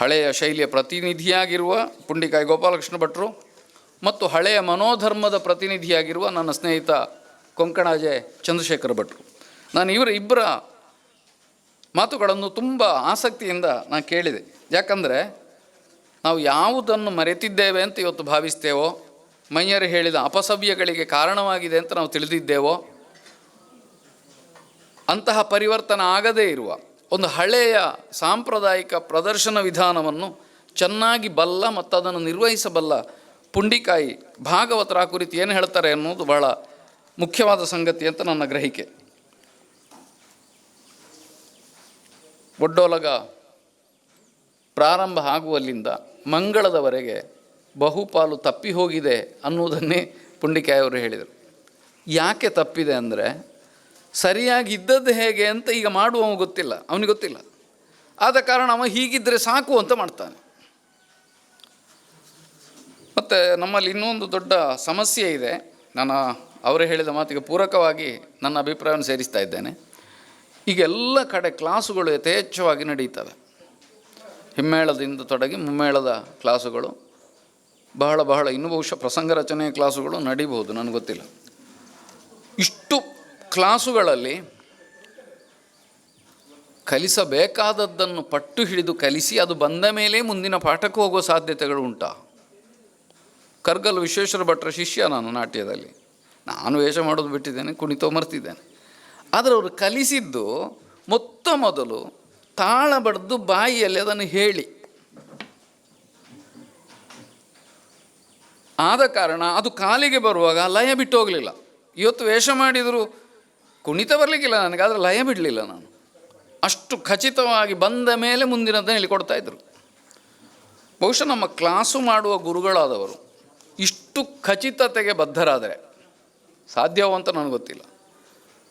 ಹಳೆಯ ಶೈಲಿಯ ಪ್ರತಿನಿಧಿಯಾಗಿರುವ ಪುಂಡಿಕಾಯಿ ಗೋಪಾಲಕೃಷ್ಣ ಭಟ್ರು ಮತ್ತು ಹಳೆಯ ಮನೋಧರ್ಮದ ಪ್ರತಿನಿಧಿಯಾಗಿರುವ ನನ್ನ ಸ್ನೇಹಿತ ಕೊಂಕಣಾಜೆ ಚಂದ್ರಶೇಖರ ಭಟ್ರು. ನಾನು ಇವರ ಇಬ್ಬರ ಮಾತುಗಳನ್ನು ತುಂಬ ಆಸಕ್ತಿಯಿಂದ ನಾನು ಕೇಳಿದೆ. ಯಾಕಂದರೆ ನಾವು ಯಾವುದನ್ನು ಮರೆತಿದ್ದೇವೆ ಅಂತ ಇವತ್ತು ಭಾವಿಸ್ತೇವೋ, ಮೈಯರು ಹೇಳಿದ ಅಪಸವ್ಯಗಳಿಗೆ ಕಾರಣವಾಗಿದೆ ಅಂತ ನಾವು ತಿಳಿದಿದ್ದೇವೋ, ಅಂತಹ ಪರಿವರ್ತನೆ ಆಗದೇ ಇರುವ ಒಂದು ಹಳೆಯ ಸಾಂಪ್ರದಾಯಿಕ ಪ್ರದರ್ಶನ ವಿಧಾನವನ್ನು ಚೆನ್ನಾಗಿ ಬಲ್ಲ ಮತ್ತು ಅದನ್ನು ನಿರ್ವಹಿಸಬಲ್ಲ ಪುಂಡಿಕಾಯಿ ಭಾಗವತರ ಕುರಿತು ಏನು ಹೇಳ್ತಾರೆ ಅನ್ನೋದು ಬಹಳ ಮುಖ್ಯವಾದ ಸಂಗತಿ ಅಂತ ನನ್ನ ಗ್ರಹಿಕೆ. ಒಡ್ಡೋಲಗ ಪ್ರಾರಂಭ ಆಗುವಲ್ಲಿಂದ ಮಂಗಳದವರೆಗೆ ಬಹುಪಾಲು ತಪ್ಪಿ ಹೋಗಿದೆ ಅನ್ನುವುದನ್ನೇ ಪುಂಡಿಕಾಯವರು ಹೇಳಿದರು. ಯಾಕೆ ತಪ್ಪಿದೆ ಅಂದರೆ ಸರಿಯಾಗಿ ಇದ್ದದ್ದು ಹೇಗೆ ಅಂತ ಈಗ ಮಾಡುವವ ಗೊತ್ತಿಲ್ಲ, ಅವನಿಗೆ ಗೊತ್ತಿಲ್ಲ. ಆದ ಕಾರಣ ಅವ ಹೀಗಿದ್ದರೆ ಸಾಕು ಅಂತ ಮಾಡ್ತಾನೆ. ಮತ್ತು ನಮ್ಮಲ್ಲಿ ಇನ್ನೊಂದು ದೊಡ್ಡ ಸಮಸ್ಯೆ ಇದೆ. ನಾನು ಅವರೇ ಹೇಳಿದ ಮಾತಿಗೆ ಪೂರಕವಾಗಿ ನನ್ನ ಅಭಿಪ್ರಾಯವನ್ನು ಸೇರಿಸ್ತಾ ಇದ್ದೇನೆ. ಈಗ ಎಲ್ಲ ಕಡೆ ಕ್ಲಾಸುಗಳು ಯಥೇಚ್ಛವಾಗಿ ನಡೀತವೆ. ಹಿಮ್ಮೇಳದಿಂದ ತೊಡಗಿ ಮುಮ್ಮೇಳದ ಕ್ಲಾಸುಗಳು, ಬಹಳ ಬಹಳ ಇನ್ನೂ ಬಹುಶಃ ಪ್ರಸಂಗ ರಚನೆಯ ಕ್ಲಾಸುಗಳು ನಡೀಬಹುದು, ನನಗೆ ಗೊತ್ತಿಲ್ಲ. ಇಷ್ಟು ಕ್ಲಾಸುಗಳಲ್ಲಿ ಕಲಿಸಬೇಕಾದದ್ದನ್ನು ಪಟ್ಟು ಹಿಡಿದು ಕಲಿಸಿ ಅದು ಬಂದ ಮೇಲೆ ಮುಂದಿನ ಪಾಠಕ್ಕೆ ಹೋಗುವ ಸಾಧ್ಯತೆಗಳು ಉಂಟಾ. ಕರ್ಗಲ್ ವಿಶ್ವೇಶ್ವರ ಭಟ್ರ ಶಿಷ್ಯ ನಾನು ನಾಟ್ಯದಲ್ಲಿ. ನಾನು ವೇಷ ಮಾಡೋದು ಬಿಟ್ಟಿದ್ದೇನೆ, ಕುಣಿತೋ ಮರ್ತಿದ್ದೇನೆ. ಆದರೆ ಅವರು ಕಲಿಸಿದ್ದು ಮೊತ್ತ ಮೊದಲು ತಾಳ ಬಡ್ದು ಬಾಯಿಯಲ್ಲಿ ಅದನ್ನು ಹೇಳಿ. ಆದ ಕಾರಣ ಅದು ಕಾಲಿಗೆ ಬರುವಾಗ ಲಯ ಬಿಟ್ಟು ಹೋಗಲಿಲ್ಲ ಇವತ್ತು ವೇಷ ಮಾಡಿದರೂ ಕುಣಿತ ಬರಲಿಕ್ಕಿಲ್ಲ ನನಗೆ, ಆದರೆ ಲಯ ಬಿಡಲಿಲ್ಲ ನಾನು. ಅಷ್ಟು ಖಚಿತವಾಗಿ ಬಂದ ಮೇಲೆ ಮುಂದಿನದನ್ನು ಹೇಳಿಕೊಡ್ತಾ ಇದ್ದರು ಬಹುಶಃ ನಮ್ಮ ಕ್ಲಾಸು ಮಾಡುವ ಗುರುಗಳಾದವರು ಇಷ್ಟು ಖಚಿತತೆಗೆ ಬದ್ಧರಾದರೆ ಸಾಧ್ಯವೋ ಅಂತ ನನಗೆ ಗೊತ್ತಿಲ್ಲ.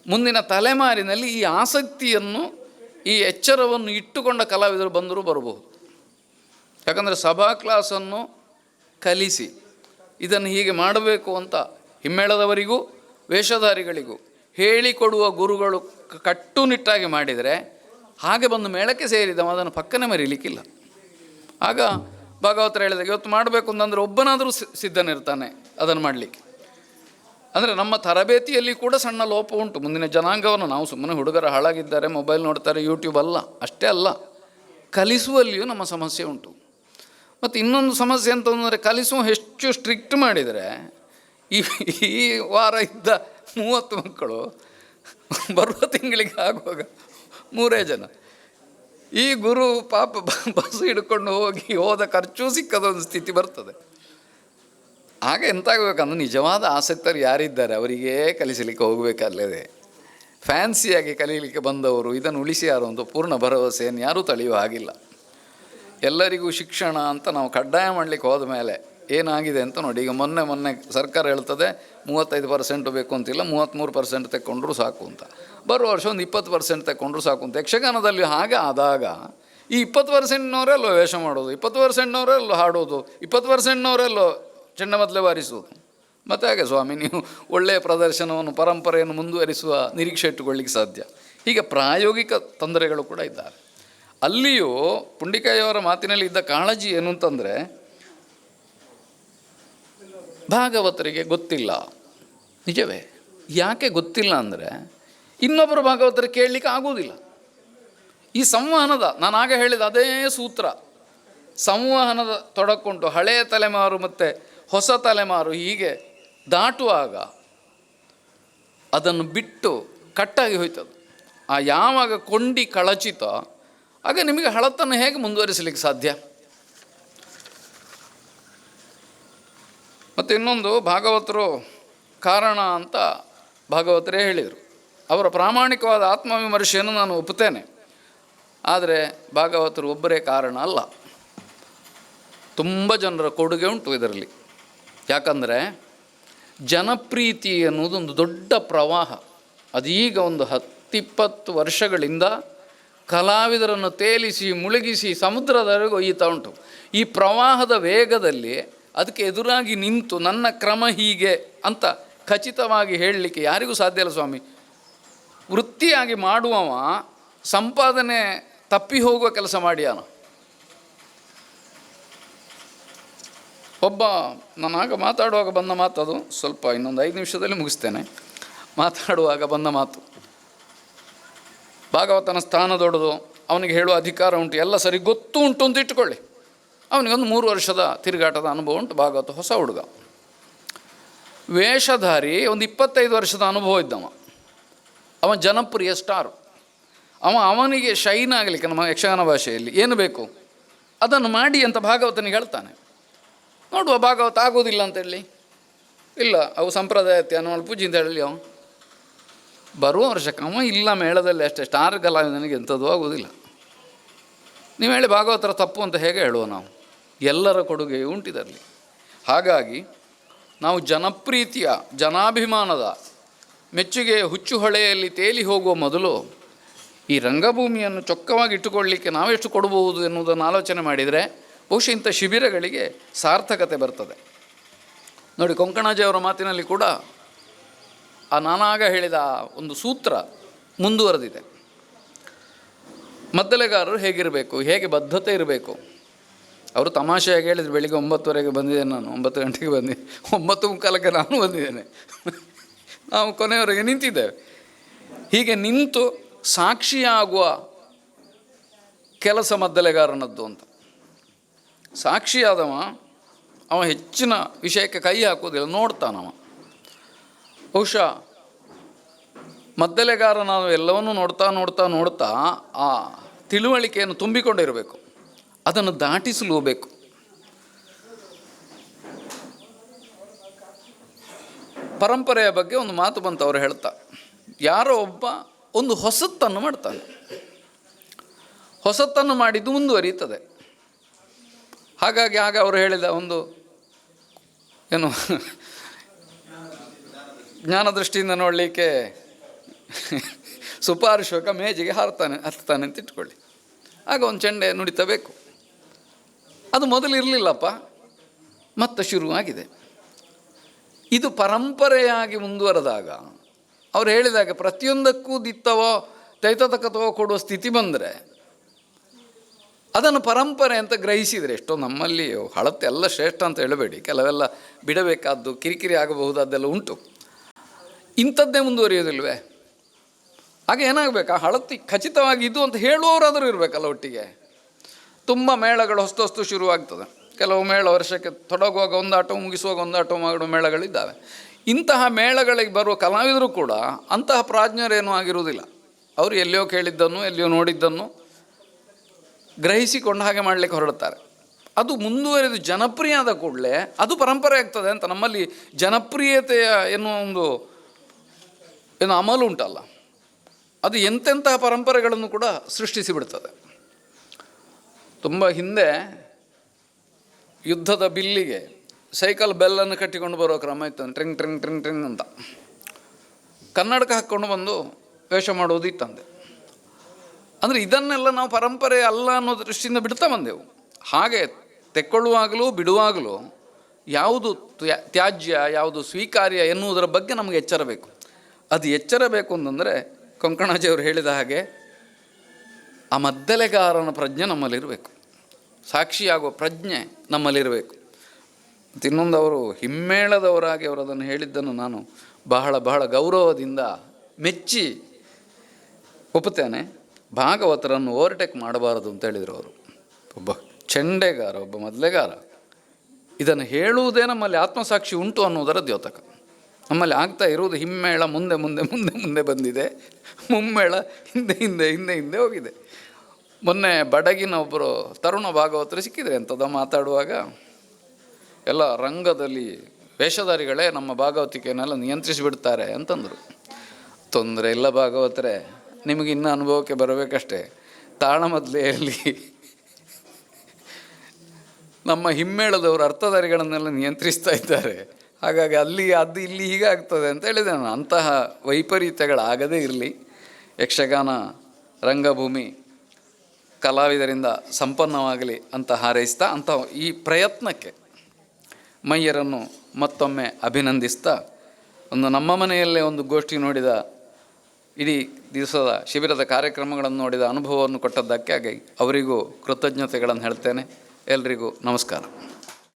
ಮುಂದಿನ ತಲೆಮಾರಿನಲ್ಲಿ ಈ ಆಸಕ್ತಿಯನ್ನು, ಈ ಎಚ್ಚರವನ್ನು ಇಟ್ಟುಕೊಂಡ ಕಲಾವಿದರು ಬಂದರೂ ಬರಬಹುದು. ಯಾಕಂದರೆ ಸಭಾ ಕ್ಲಾಸನ್ನು ಕಲಿಸಿ, ಇದನ್ನು ಹೀಗೆ ಮಾಡಬೇಕು ಅಂತ ಹಿಮ್ಮೇಳದವರಿಗೂ, ವೇಷಧಾರಿಗಳಿಗೂ ಹೇಳಿಕೊಡುವ ಗುರುಗಳು ಕಟ್ಟುನಿಟ್ಟಾಗಿ ಮಾಡಿದರೆ ಹಾಗೆ ಬಂದು ಮೇಳಕ್ಕೆ ಸೇರಿದವ, ಅದನ್ನು ಪಕ್ಕನೆ ಮರೀಲಿಕ್ಕಿಲ್ಲ. ಆಗ ಭಾಗವತರ ಹೇಳಿದಾಗ, ಇವತ್ತು ಮಾಡಬೇಕು ಅಂತಂದರೆ ಒಬ್ಬನಾದರೂ ಸಿದ್ಧನಿರ್ತಾನೆ ಅದನ್ನು ಮಾಡಲಿಕ್ಕೆ. ಅಂದರೆ ನಮ್ಮ ತರಬೇತಿಯಲ್ಲಿ ಕೂಡ ಸಣ್ಣ ಲೋಪ ಉಂಟು. ಮುಂದಿನ ಜನಾಂಗವನ್ನು ನಾವು ಸುಮ್ಮನೆ ಹುಡುಗರ ಹಾಳಾಗಿದ್ದಾರೆ, ಮೊಬೈಲ್ ನೋಡ್ತಾರೆ, ಯೂಟ್ಯೂಬ್ ಅಲ್ಲ, ಅಷ್ಟೇ ಅಲ್ಲ. ಕಲಿಸುವಲ್ಲಿಯೂ ನಮ್ಮ ಸಮಸ್ಯೆ ಉಂಟು. ಮತ್ತು ಇನ್ನೊಂದು ಸಮಸ್ಯೆ ಅಂತಂದರೆ ಕಲಿಸುವ ಹೆಚ್ಚು ಸ್ಟ್ರಿಕ್ಟ್ ಮಾಡಿದರೆ ಈ ವಾರ ಇದ್ದ ಮೂವತ್ತು ಮಕ್ಕಳು ಬರುವ ತಿಂಗಳಿಗೆ ಆಗುವಾಗ ಮೂರೇ ಜನ. ಈ ಗುರು ಪಾಪ ಬಸ್ ಹಿಡ್ಕೊಂಡು ಹೋಗಿ ಹೋದ ಖರ್ಚು ಸಿಕ್ಕದ ಒಂದು ಸ್ಥಿತಿ ಬರ್ತದೆ. ಆಗ ಎಂತಾಗಬೇಕಂದ್ರೆ ನಿಜವಾದ ಆಸಕ್ತರು ಯಾರಿದ್ದಾರೆ ಅವರಿಗೇ ಕಲಿಸಲಿಕ್ಕೆ ಹೋಗಬೇಕಲ್ಲದೆ ಫ್ಯಾನ್ಸಿಯಾಗಿ ಕಲೀಲಿಕ್ಕೆ ಬಂದವರು, ಇದನ್ನು ಉಳಿಸಿ ಯಾರು ಅಂತ ಪೂರ್ಣ ಭರವಸೆಯನ್ನು ಯಾರೂ ತಳೆಯುವ ಹಾಗಿಲ್ಲ. ಎಲ್ಲರಿಗೂ ಶಿಕ್ಷಣ ಅಂತ ನಾವು ಕಡ್ಡಾಯ ಮಾಡಲಿಕ್ಕೆ ಹೋದ ಮೇಲೆ ಏನಾಗಿದೆ ಅಂತ ನೋಡಿ. ಈಗ ಮೊನ್ನೆ ಮೊನ್ನೆ ಸರ್ಕಾರ ಹೇಳ್ತದೆ ಮೂವತ್ತೈದು ಪರ್ಸೆಂಟ್ ಬೇಕು ಅಂತಿಲ್ಲ ಮೂವತ್ತ್ಮೂರು ಪರ್ಸೆಂಟ್ ತೆಕ್ಕೊಂಡ್ರು ಸಾಕು ಅಂತ. ಬರುವ ವರ್ಷ ಒಂದು ಇಪ್ಪತ್ತು ಪರ್ಸೆಂಟ್ ತೆಕ್ಕೊಂಡ್ರು ಸಾಕು ಅಂತ. ಯಕ್ಷಗಾನದಲ್ಲಿ ಹಾಗೆ ಆದಾಗ ಈ ಇಪ್ಪತ್ತು ಪರ್ಸೆಂಟ್ನವರೆಲ್ಲೋ ವೇಷ ಮಾಡೋದು, ಇಪ್ಪತ್ತು ಪರ್ಸೆಂಟ್ನವರೆಲ್ಲೋ ಹಾಡೋದು, ಇಪ್ಪತ್ತು ಪರ್ಸೆಂಟ್ನವರೆಲ್ಲೋ ಮೊದಲೇ ಬಾರಿಸುವುದು. ಮತ್ತು ಹಾಗೆ ಸ್ವಾಮಿ, ನೀವು ಒಳ್ಳೆಯ ಪ್ರದರ್ಶನವನ್ನು, ಪರಂಪರೆಯನ್ನು ಮುಂದುವರಿಸುವ ನಿರೀಕ್ಷೆ ಇಟ್ಟುಕೊಳ್ಳಿಕ್ಕೆ ಸಾಧ್ಯ. ಹೀಗೆ ಪ್ರಾಯೋಗಿಕ ತೊಂದರೆಗಳು ಕೂಡ ಇದ್ದಾರೆ. ಅಲ್ಲಿಯೂ ಪುಂಡಿಕಾಯಿಯವರ ಮಾತಿನಲ್ಲಿ ಇದ್ದ ಕಾಳಜಿ ಏನು ಅಂತಂದರೆ ಭಾಗವತರಿಗೆ ಗೊತ್ತಿಲ್ಲ. ನಿಜವೇ? ಯಾಕೆ ಗೊತ್ತಿಲ್ಲ ಅಂದರೆ ಇನ್ನೊಬ್ಬರು ಭಾಗವತರು ಕೇಳಲಿಕ್ಕೆ ಆಗುವುದಿಲ್ಲ. ಈ ಸಂವಹನದ, ನಾನು ಆಗ ಹೇಳಿದ ಅದೇ ಸೂತ್ರ. ಸಂವಹನದ ತೊಡಕೊಂಡು ಹಳೆಯ ತಲೆಮಾರು ಮತ್ತು ಹೊಸ ತಲೆಮಾರು ಹೀಗೆ ದಾಟುವಾಗ ಅದನ್ನು ಬಿಟ್ಟು ಕಟ್ಟಾಗಿ ಹೋಯ್ತದು. ಆ ಯಾವಾಗ ಕೊಂಡಿ ಕಳಚಿತೋ ಆಗ ನಿಮಗೆ ಹಳತನ್ನು ಹೇಗೆ ಮುಂದುವರಿಸಲಿಕ್ಕೆ ಸಾಧ್ಯ? ಮತ್ತು ಇನ್ನೊಂದು ಭಾಗವತರು ಕಾರಣ ಅಂತ ಭಾಗವತರೇ ಹೇಳಿದರು. ಅವರ ಪ್ರಾಮಾಣಿಕವಾದ ಆತ್ಮವಿಮರ್ಶೆಯನ್ನು ನಾನು ಒಪ್ಪುತ್ತೇನೆ. ಆದರೆ ಭಾಗವತರು ಒಬ್ಬರೇ ಕಾರಣ ಅಲ್ಲ. ತುಂಬ ಜನರ ಕೊಡುಗೆ ಉಂಟು ಇದರಲ್ಲಿ. ಯಾಕಂದರೆ ಜನಪ್ರೀತಿ ಅನ್ನೋದೊಂದು ದೊಡ್ಡ ಪ್ರವಾಹ. ಅದೀಗ ಒಂದು ಹತ್ತಿಪ್ಪತ್ತು ವರ್ಷಗಳಿಂದ ಕಲಾವಿದರನ್ನು ತೇಲಿಸಿ ಮುಳುಗಿಸಿ ಸಮುದ್ರದವರೆಗೆ ಒಯ್ಯುತ್ತಾ ಉಂಟು. ಈ ಪ್ರವಾಹದ ವೇಗದಲ್ಲಿ ಅದಕ್ಕೆ ಎದುರಾಗಿ ನಿಂತು ನನ್ನ ಕ್ರಮ ಹೀಗೆ ಅಂತ ಖಚಿತವಾಗಿ ಹೇಳಲಿಕ್ಕೆ ಯಾರಿಗೂ ಸಾಧ್ಯ ಇಲ್ಲ ಸ್ವಾಮಿ. ವೃತ್ತಿಯಾಗಿ ಮಾಡುವವ ಸಂಪಾದನೆ ತಪ್ಪಿ ಹೋಗುವ ಕೆಲಸ ಮಾಡ್ಯಾನ. ಒಬ್ಬ ನಾನಾಗ ಮಾತಾಡುವಾಗ ಬಂದ ಮಾತು ಅದು. ಸ್ವಲ್ಪ ಇನ್ನೊಂದು ಐದು ನಿಮಿಷದಲ್ಲಿ ಮುಗಿಸ್ತೇನೆ. ಮಾತಾಡುವಾಗ ಬಂದ ಮಾತು. ಭಾಗವತನ ಸ್ಥಾನ ದೊಡ್ಡದು. ಅವನಿಗೆ ಹೇಳುವ ಅಧಿಕಾರ ಉಂಟು. ಎಲ್ಲ ಸರಿ ಗೊತ್ತು ಉಂಟು ಅಂತ ಇಟ್ಕೊಳ್ಳಿ ಅವನಿಗೊಂದು ಮೂರು ವರ್ಷದ ತಿರುಗಾಟದ ಅನುಭವ ಉಂಟು, ಭಾಗವತ ಹೊಸ ಹುಡುಗ. ವೇಷಧಾರಿ, ಒಂದು ಇಪ್ಪತ್ತೈದು ವರ್ಷದ ಅನುಭವ ಇದ್ದವ. ಅವ ಜನಪ್ರಿಯ ಸ್ಟಾರ್. ಅವ ಅವನಿಗೆ ಶೈನ್ ಆಗಲಿಕ್ಕೆ ನಮ್ಮ ಯಕ್ಷಗಾನ ಭಾಷೆಯಲ್ಲಿ, ಏನು ಬೇಕು? ಅದನ್ನು ಮಾಡಿ ಅಂತ ಭಾಗವತನಿಗೆ ಹೇಳ್ತಾನೆ. ನೋಡುವ, ಭಾಗವತ ಆಗೋದಿಲ್ಲ ಅಂತ ಹೇಳಿ. ಇಲ್ಲ, ಅವು ಸಂಪ್ರದಾಯ ಅನ್ನೋ ಪೂಜೆ ಅಂತ ಹೇಳಿ ಅವ. ಬರುವ ವರ್ಷಕ್ಕೆ ಅವ ಇಲ್ಲ, ಮೇಳದಲ್ಲಿ ಅಷ್ಟೇ, ಸ್ಟಾರ್ ಕಲಾವಿದನಿಗೆ ಎಂಥದ್ದು ಆಗೋದಿಲ್ಲ ನೀವು ಹೇಳಿ ಭಾಗವತರ ತಪ್ಪು ಅಂತ ಹೇಗೆ ಹೇಳುವ ನಾವು? ಎಲ್ಲರ ಕೊಡುಗೆ ಉಂಟಿದರಲ್ಲಿ ಹಾಗಾಗಿ ನಾವು ಜನಪ್ರೀತಿಯ, ಜನಾಭಿಮಾನದ ಮೆಚ್ಚುಗೆ ಹುಚ್ಚು ಹೊಳೆಯಲ್ಲಿ ತೇಲಿ ಹೋಗುವ ಮೊದಲು ಈ ರಂಗಭೂಮಿಯನ್ನು ಚೊಕ್ಕವಾಗಿ ಇಟ್ಟುಕೊಳ್ಳಲಿಕ್ಕೆ ನಾವೆಷ್ಟು ಕೊಡಬಹುದು ಎನ್ನುವುದನ್ನು ಆಲೋಚನೆ ಮಾಡಿದರೆ ಬಹುಶಃ ಇಂಥ ಶಿಬಿರಗಳಿಗೆ ಸಾರ್ಥಕತೆ ಬರ್ತದೆ. ನೋಡಿ ಕೊಂಕಣಾಜಿಯವರ ಮಾತಿನಲ್ಲಿ ಕೂಡ ಆ ನಾನಾಗ ಹೇಳಿದ ಒಂದು ಸೂತ್ರ ಮುಂದುವರೆದಿದೆ. ಮದ್ದಲೆಗಾರರು ಹೇಗಿರಬೇಕು, ಹೇಗೆ ಬದ್ಧತೆ ಇರಬೇಕು ಅವರು ತಮಾಷೆಯಾಗಿ ಹೇಳಿದ್ರು, ಬೆಳಿಗ್ಗೆ ಒಂಬತ್ತುವರೆಗೆ ಬಂದಿದ್ದೇನೆ ನಾನು, ಒಂಬತ್ತು ಗಂಟೆಗೆ ಬಂದಿದ್ದೆ ಒಂಬತ್ತು ಮುಕ್ಕಾಲಕ್ಕೆ ನಾನು ಬಂದಿದ್ದೇನೆ. ನಾವು ಕೊನೆಯವರೆಗೆ ನಿಂತಿದ್ದೇವೆ. ಹೀಗೆ ನಿಂತು ಸಾಕ್ಷಿಯಾಗುವ ಕೆಲಸ ಮದ್ದಲೆಗಾರನದ್ದು ಅಂತ. ಸಾಕ್ಷಿಯಾದವ, ಅವ ಹೆಚ್ಚಿನ ವಿಷಯಕ್ಕೆ ಕೈ ಹಾಕೋದಿಲ್ಲ ನೋಡ್ತಾನವ. ಬಹುಶಃ ಮದ್ದಲೆಗಾರ ನಾವು ಎಲ್ಲವನ್ನೂ ನೋಡ್ತಾ ನೋಡ್ತಾ ನೋಡ್ತಾ ಆ ತಿಳುವಳಿಕೆಯನ್ನು ತುಂಬಿಕೊಂಡಿರಬೇಕು. ಅದನ್ನು ದಾಟಿಸಲು ಹೋಗಬೇಕು ಪರಂಪರೆಯ ಬಗ್ಗೆ ಒಂದು ಮಾತು ಬಂತು, ಅವರು ಹೇಳ್ತಾ. ಯಾರೋ ಒಬ್ಬ ಒಂದು ಹೊಸತನ್ನು ಮಾಡ್ತಾನೆ. ಹೊಸತನ್ನು ಮಾಡಿದ್ದು ಮುಂದುವರಿಯುತ್ತದೆ. ಹಾಗಾಗಿ ಆಗ ಅವರು ಹೇಳಿದ ಒಂದು ಏನು, ಜ್ಞಾನದೃಷ್ಟಿಯಿಂದ ನೋಡಲಿಕ್ಕೆ ಸುಪಾರಿಶೋಕ ಮೇಜಿಗೆ ಹಾರ್ತಾನೆ ಹತ್ತಾನೆ ಅಂತ ಇಟ್ಕೊಳ್ಳಿ. ಆಗ ಒಂದು ಚೆಂಡೆ ನುಡಿತಬೇಕು. ಅದು ಮೊದಲು ಇರಲಿಲ್ಲಪ್ಪ, ಮತ್ತೆ ಶುರುವಾಗಿದೆ ಇದು ಪರಂಪರೆಯಾಗಿ ಮುಂದುವರೆದಾಗ, ಅವ್ರು ಹೇಳಿದಾಗ ಪ್ರತಿಯೊಂದಕ್ಕೂ ದಿತ್ತವೋ, ತೈತತಕತವೋ ಕೊಡುವ ಸ್ಥಿತಿ ಬಂದರೆ, ಅದನ್ನು ಪರಂಪರೆ ಅಂತ ಗ್ರಹಿಸಿದರೆ ಎಷ್ಟೋ ನಮ್ಮಲ್ಲಿ ಹಳತೆ ಎಲ್ಲ ಶ್ರೇಷ್ಠ ಅಂತ ಹೇಳಬೇಡಿ. ಕೆಲವೆಲ್ಲ ಬಿಡಬೇಕಾದ್ದು, ಕಿರಿಕಿರಿ ಆಗಬಹುದಾದ್ದೆಲ್ಲ ಉಂಟು. ಇಂಥದ್ದೇ ಮುಂದುವರಿಯೋದಿಲ್ವೇ ಆಗ ಏನಾಗಬೇಕು? ಆ ಹಳತಿ ಖಚಿತವಾಗಿ ಇದು ಅಂತ ಹೇಳುವವರಾದರೂ ಇರಬೇಕಲ್ಲ ಒಟ್ಟಿಗೆ. ತುಂಬ ಮೇಳಗಳು ಹೊಸ್ತು ಹೊಸ್ತು ಶುರುವಾಗ್ತದೆ. ಕೆಲವು ಮೇಳ ವರ್ಷಕ್ಕೆ ತೊಡಗುವಾಗ ಒಂದು ಆಟೋ ಮುಗಿಸುವಾಗ ಒಂದು ಆಟೋ ಮಾಡುವ ಮೇಳಗಳಿದ್ದಾವೆ. ಇಂತಹ ಮೇಳಗಳಿಗೆ ಬರುವ ಕಲಾವಿದರು ಕೂಡ ಅಂತಹ ಪ್ರಾಜ್ಞರೇನೂ ಆಗಿರುವುದಿಲ್ಲ. ಅವರು ಎಲ್ಲಿಯೋ ಕೇಳಿದ್ದನ್ನು, ಎಲ್ಲಿಯೋ ನೋಡಿದ್ದನ್ನು ಗ್ರಹಿಸಿಕೊಂಡು ಹಾಗೆ ಮಾಡಲಿಕ್ಕೆ ಹೊರಡುತ್ತಾರೆ. ಅದು ಮುಂದುವರೆದು ಜನಪ್ರಿಯ ಆದ ಕೂಡಲೇ ಅದು ಪರಂಪರೆ ಆಗ್ತದೆ ಅಂತ ನಮ್ಮಲ್ಲಿ ಜನಪ್ರಿಯತೆಯ ಎನ್ನುವ ಒಂದು ಏನು ಅಮಲು ಉಂಟಲ್ಲ. ಅದು ಎಂತೆಂತಹ ಪರಂಪರೆಗಳನ್ನು ಕೂಡ ಸೃಷ್ಟಿಸಿ ಬಿಡ್ತದೆ ತುಂಬ ಹಿಂದೆ ಯುದ್ಧದ ಬಿಲ್ಲಿಗೆ ಸೈಕಲ್ ಬೆಲ್ಲನ್ನು ಕಟ್ಟಿಕೊಂಡು ಬರೋ ಕ್ರಮ ಇತ್ತು ಟ್ರಿಂಗ್ ಟ್ರಿಂಗ್ ಟ್ರಿಂಗ್ ಟ್ರಿಂಗ್ ಅಂತ. ಕನ್ನಡಕ ಹಾಕ್ಕೊಂಡು ಬಂದು ವೇಷ ಮಾಡೋದು ಇತ್ತಂದೆ ಅಂದರೆ ಇದನ್ನೆಲ್ಲ ನಾವು ಪರಂಪರೆ ಅಲ್ಲ ಅನ್ನೋ ದೃಷ್ಟಿಯಿಂದ ಬಿಡ್ತಾ ಬಂದೆವು. ಹಾಗೆ ತೆಕ್ಕೊಳ್ಳುವಾಗಲೂ ಬಿಡುವಾಗಲೂ ಯಾವುದು ತ್ಯ- ತ್ಯಾಜ್ಯ, ಯಾವುದು ಸ್ವೀಕಾರ್ಯ ಎನ್ನುವುದರ ಬಗ್ಗೆ ನಮಗೆ ಎಚ್ಚರಬೇಕು ಅದು ಎಚ್ಚರ ಬೇಕು ಅಂತಂದರೆ ಕೊಂಕಣಾಜಿಯವರು ಹೇಳಿದ ಹಾಗೆ ಆ ಮದ್ದಲೆಗಾರನ ಪ್ರಜ್ಞೆ ನಮ್ಮಲ್ಲಿರಬೇಕು. ಸಾಕ್ಷಿಯಾಗುವ ಪ್ರಜ್ಞೆ ನಮ್ಮಲ್ಲಿರಬೇಕು. ಇನ್ನೊಂದು ಅವರು ಹಿಮ್ಮೇಳದವರಾಗಿ ಅವರು ಅದನ್ನು ಹೇಳಿದ್ದನ್ನು ನಾನು ಬಹಳ ಬಹಳ ಗೌರವದಿಂದ ಮೆಚ್ಚಿ ಒಪ್ಪುತ್ತೇನೆ. ಭಾಗವತರನ್ನು ಓವರ್ಟೇಕ್ ಮಾಡಬಾರದು ಅಂತ ಹೇಳಿದರು ಅವರು. ಒಬ್ಬ ಚೆಂಡೆಗಾರ, ಒಬ್ಬ ಮೊದಲೆಗಾರ. ಇದನ್ನು ಹೇಳುವುದೇ ನಮ್ಮಲ್ಲಿ ಆತ್ಮಸಾಕ್ಷಿ ಉಂಟು ಅನ್ನೋದರ ದ್ಯೋತಕ. ನಮ್ಮಲ್ಲಿ ಆಗ್ತಾ ಇರುವುದು ಹಿಮ್ಮೇಳ ಮುಂದೆ ಮುಂದೆ ಮುಂದೆ ಮುಂದೆ ಬಂದಿದೆ. ಮುಮ್ಮೇಳ ಹಿಂದೆ ಹಿಂದೆ ಹಿಂದೆ ಹಿಂದೆ ಹೋಗಿದೆ. ಮೊನ್ನೆ ಬಡಗಿನ ಒಬ್ಬರು ತರುಣ ಭಾಗವತರು ಸಿಕ್ಕಿದ್ರೆ ಎಂಥದ ಮಾತಾಡುವಾಗ, ಎಲ್ಲ ರಂಗದಲ್ಲಿ ವೇಷಧಾರಿಗಳೇ ನಮ್ಮ ಭಾಗವತಿಕೆಯನ್ನೆಲ್ಲ ನಿಯಂತ್ರಿಸಿಬಿಡ್ತಾರೆ ಅಂತಂದರು. ತೊಂದರೆ ಇಲ್ಲ ಭಾಗವತರೆ, ನಿಮಗೆ ಇನ್ನೂ ಅನುಭವಕ್ಕೆ ಬರಬೇಕಷ್ಟೇ. ತಾಳಮದ್ಲೆಯಲ್ಲಿ ನಮ್ಮ ಹಿಮ್ಮೇಳದವರು ಅರ್ಥಧಾರಿಗಳನ್ನೆಲ್ಲ ನಿಯಂತ್ರಿಸ್ತಾ ಇದ್ದಾರೆ. ಹಾಗಾಗಿ ಅಲ್ಲಿ, ಅದು ಇಲ್ಲಿ ಹೀಗಾಗ್ತದೆ ಅಂತ ಹೇಳಿದೆ ನಾನು. ಅಂತಹ ವೈಪರೀತ್ಯಗಳಾಗದೇ ಇರಲಿ. ಯಕ್ಷಗಾನ, ರಂಗಭೂಮಿ ಕಲಾವಿದರಿಂದ ಸಂಪನ್ನವಾಗಲಿ ಅಂತ ಹಾರೈಸ್ತಾ ಅಂತ ಈ ಪ್ರಯತ್ನಕ್ಕೆ ಮೈಯರನ್ನು ಮತ್ತೊಮ್ಮೆ ಅಭಿನಂದಿಸ್ತಾ ಒಂದು ನಮ್ಮ ಮನೆಯಲ್ಲೇ ಒಂದು ಗೋಷ್ಠಿ ನೋಡಿದ ಇಡೀ ದಿವಸದ ಶಿಬಿರದ ಕಾರ್ಯಕ್ರಮಗಳನ್ನು ನೋಡಿದ ಅನುಭವವನ್ನು ಕೊಟ್ಟದ್ದಕ್ಕಾಗಿ ಅವರಿಗೂ ಕೃತಜ್ಞತೆಗಳನ್ನು ಹೇಳ್ತೇನೆ. ಎಲ್ರಿಗೂ ನಮಸ್ಕಾರ.